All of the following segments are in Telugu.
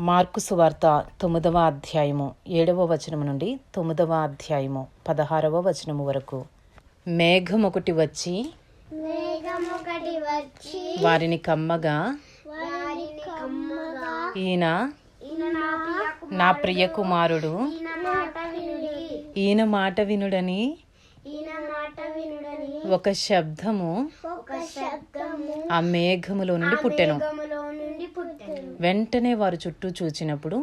మార్కు సువార్త తొమ్మిదవ అధ్యాయము ఏడవ వచనము నుండి తొమ్మిదవ అధ్యాయము పదహారవ వచనము వరకు. మేఘం ఒకటి వచ్చి వారిని కమ్మగా ఈయన నా ప్రియ కుమారుడు ఈయన మాట వినుడని ఒక శబ్దము ఆ మేఘములో నుండి పుట్టెను. వెంటనే వారు చుట్టూ చూచినప్పుడు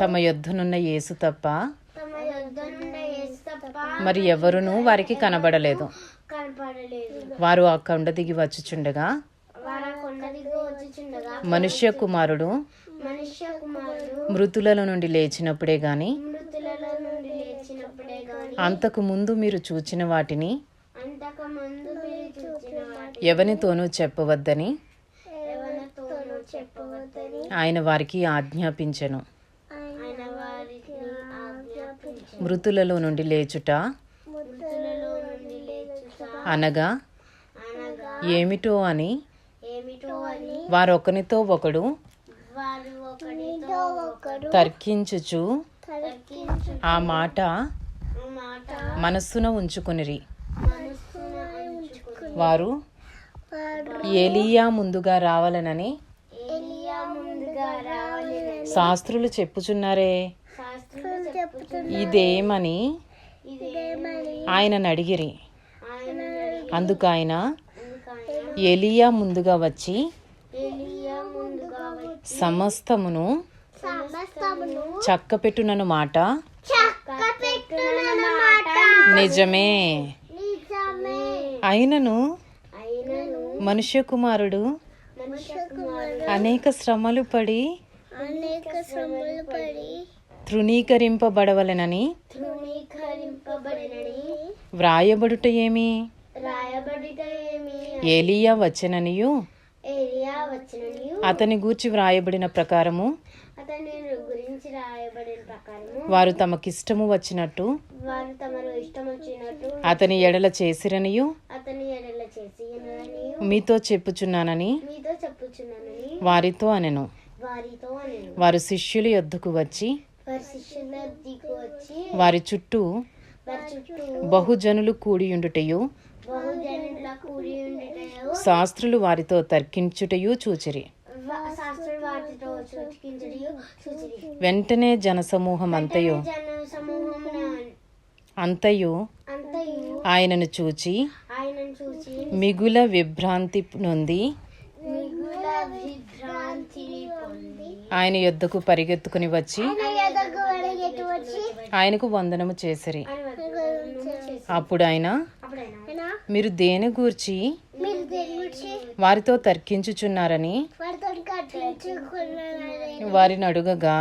తమ యొద్దనున్న యేసు తప్ప మరి ఎవరునూ వారికి కనబడలేదు. వారు ఆ కొండ దిగి వచ్చుచుండగా మనుష్య కుమారుడు మృతులలో నుండి లేచినప్పుడే గాని లేచినప్పుడే గాని అంతకు ముందు మీరు చూచిన వాటిని అంతకు ముందు మీరు చూచిన వాటి ఎవనితోనూ చెప్పవద్దని ఎవరితోనూ చెప్పవద్దని ఆయన వారికి ఆజ్ఞాపించెను. ఆయన వారికి ఆజ్ఞాపించి మృతులలో నుండి లేచుట మృతులలో నుండి లేచుట అనగా అనగా ఏమిటో అని ఏమిటో అని వారొకనితో ఒకడు తర్కించుచు తర్కించు ఆ మాట మనస్సున ఉంచుకునిరి. వారు ఏలియా ముందుగా రావాలనని శాస్త్రులు చెప్పుచున్నారే. ఇదేమని ఆయనను అడిగిరి. ఆయన అందుకు ఆయన అందుకని ఏలియా ముందుగా వచ్చి ఎలియా ముందుగా వచ్చి సమస్తమును చక్కపెట్టునను మాట చక్క పెట్టున మాట నిజమే. అయినను మనుష్య కుమారుడు అనేక శ్రమలు పడి తృణీకరింపబడవలెనని వ్రాయబడుట ఏమి? ఏలియా వచ్చెననియు అతని గూర్చి వ్రాయబడిన ప్రకారము గురించి రాయబడిన వారు తమకిష్టము వచ్చినట్టు వారు తమరు ఇష్టం వచ్చినట్టు అతని ఎడల చేసిరనియు? అతని ఎడల మీతో చెప్పుచున్నానని? మీతో చెప్పుచున్నానని వారితో అనెను. వారితో వారు శిష్యుల యొద్దకు వచ్చి వారి శిష్యుల దిగు వచ్చి వారి చుట్టూ వారి చుట్టూ బహుజనులు కూడియుండుటయు? శాస్త్రులు వారితో తర్కించుటయు చూచిరి. వెంటనే జనసమూహం అంతయు. అంతయు ఆయనను చూచి మిగుల విభ్రాంతి నొంది ఆయన యొద్దకు పరిగెత్తుకుని వచ్చి ఆయనకు వందనము చేసిరి. అప్పుడు ఆయన మీరు దేని గూర్చి వారితో తర్కించుచున్నారని వారిని అడుగగా